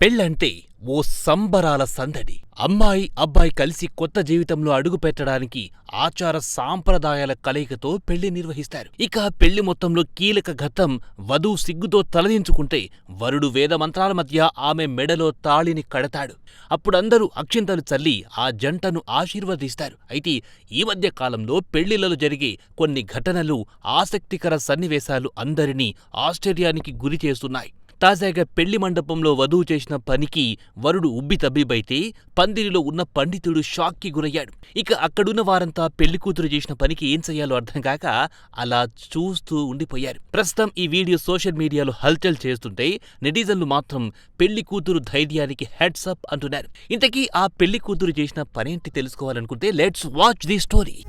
పెళ్ళంటే ఓ సంబరాల సందడి. అమ్మాయి అబ్బాయి కలిసి కొత్త జీవితంలో అడుగు పెట్టడానికి ఆచార సాంప్రదాయాల కలయికతో పెళ్ళి నిర్వహిస్తారు. ఇక పెళ్ళి మొత్తంలో కీలక ఘట్టం వధువు సిగ్గుతో తలదించుకుంటే వరుడు వేదమంత్రాల మధ్య ఆమె మెడలో తాళిని కడతాడు. అప్పుడందరూ అక్షింతలు చల్లి ఆ జంటను ఆశీర్వదిస్తారు. అయితే ఈ మధ్య కాలంలో పెళ్ళిళ్ళలో జరిగే కొన్ని ఘటనలు ఆసక్తికర సన్నివేశాలు అందరినీ ఆశ్చర్యానికి గురి చేస్తున్నాయి. తాజాగా పెళ్ళి మండపంలో వధువు చేసిన పనికి వరుడు ఉబ్బితబ్బిబైతే పందిరిలో ఉన్న పండితుడు షాక్కి గురయ్యాడు. ఇక అక్కడున్న వారంతా పెళ్ళి కూతురు చేసిన పనికి ఏం చెయ్యాలో అర్థం కాక అలా చూస్తూ ఉండిపోయారు. ప్రస్తుతం ఈ వీడియో సోషల్ మీడియాలో హల్చల్ చేస్తుంటే నెటిజన్లు మాత్రం పెళ్ళి కూతురు ధైర్యానికి హెడ్స్ అప్ అంటున్నారు. ఇంతకీ ఆ పెళ్ళి కూతురు చేసిన పనేంటి తెలుసుకోవాలనుకుంటే let's watch the story.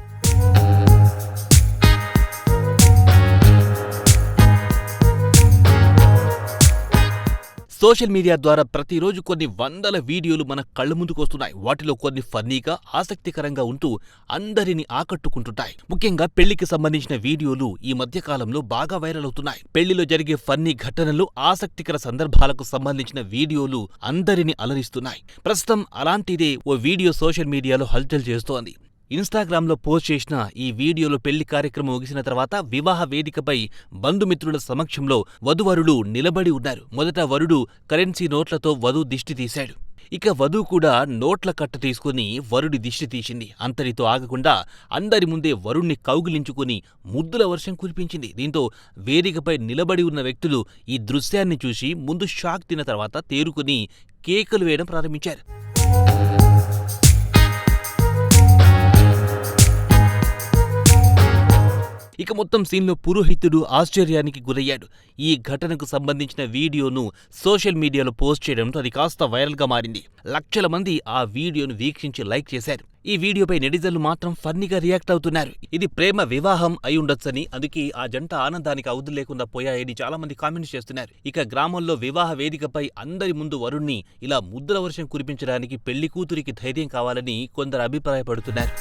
Social media ద్వారా ప్రతిరోజు కొన్ని వందల వీడియోలు మన కళ్ళ ముందుకు వస్తున్నాయి వాటిలో కొన్ని ఫన్నీగా ఆసక్తికరంగా ఉంటూ అందరిని ఆకట్టుకుంటుంటాయి. ముఖ్యంగా పెళ్ళికి సంబంధించిన వీడియోలు ఈ మధ్య కాలంలో బాగా వైరల్ అవుతున్నాయి. పెళ్ళిలో జరిగే ఫన్నీ ఘటనలు ఆసక్తికర సందర్భాలకు సంబంధించిన వీడియోలు అందరిని అలరిస్తున్నాయి. ప్రస్తుతం అలాంటిదే ఓ వీడియో సోషల్ మీడియాలో హల్చల్ చేస్తోంది. ఇన్స్టాగ్రామ్లో పోస్ట్ చేసిన ఈ వీడియోలో పెళ్ళి కార్యక్రమం ముగిసిన తర్వాత వివాహ వేదికపై బంధుమిత్రుల సమక్షంలో వధువరుడు నిలబడి ఉన్నారు. మొదట వరుడు కరెన్సీ నోట్లతో వధువు దిష్టి తీశాడు. ఇక వధువు కూడా నోట్ల కట్ట తీసుకుని వరుడి దిష్టి తీసింది. అంతటితో ఆగకుండా అందరి ముందే వరుణ్ణి కౌగిలించుకుని ముద్దుల వర్షం కురిపించింది. దీంతో వేదికపై నిలబడి ఉన్న వ్యక్తులు ఈ దృశ్యాన్ని చూసి ముందు షాక్ తిన్న తర్వాత తేరుకుని కేకలు వేయడం ప్రారంభించారు. ఇక మొత్తం సీన్లో పురోహితుడు ఆశ్చర్యానికి గురయ్యాడు. ఈ ఘటనకు సంబంధించిన వీడియోను సోషల్ మీడియాలో పోస్ట్ చేయడంతో అది కాస్త వైరల్గా మారింది. లక్షల మంది ఆ వీడియోను వీక్షించి లైక్ చేశారు. ఈ వీడియోపై నెటిజన్లు మాత్రం ఫన్నీగా రియాక్ట్ అవుతున్నారు. ఇది ప్రేమ వివాహం అయి ఉండొచ్చని అందుకే ఆ జంట ఆనందానికి అవధులు లేకుండా పోయాయని చాలా మంది కామెంట్స్ చేస్తున్నారు. ఇక గ్రామంలో వివాహ వేదికపై అందరి ముందు వరుణ్ణి ఇలా ముద్ర వర్షం కురిపించడానికి పెళ్ళి కూతురికి ధైర్యం కావాలని కొందరు అభిప్రాయపడుతున్నారు.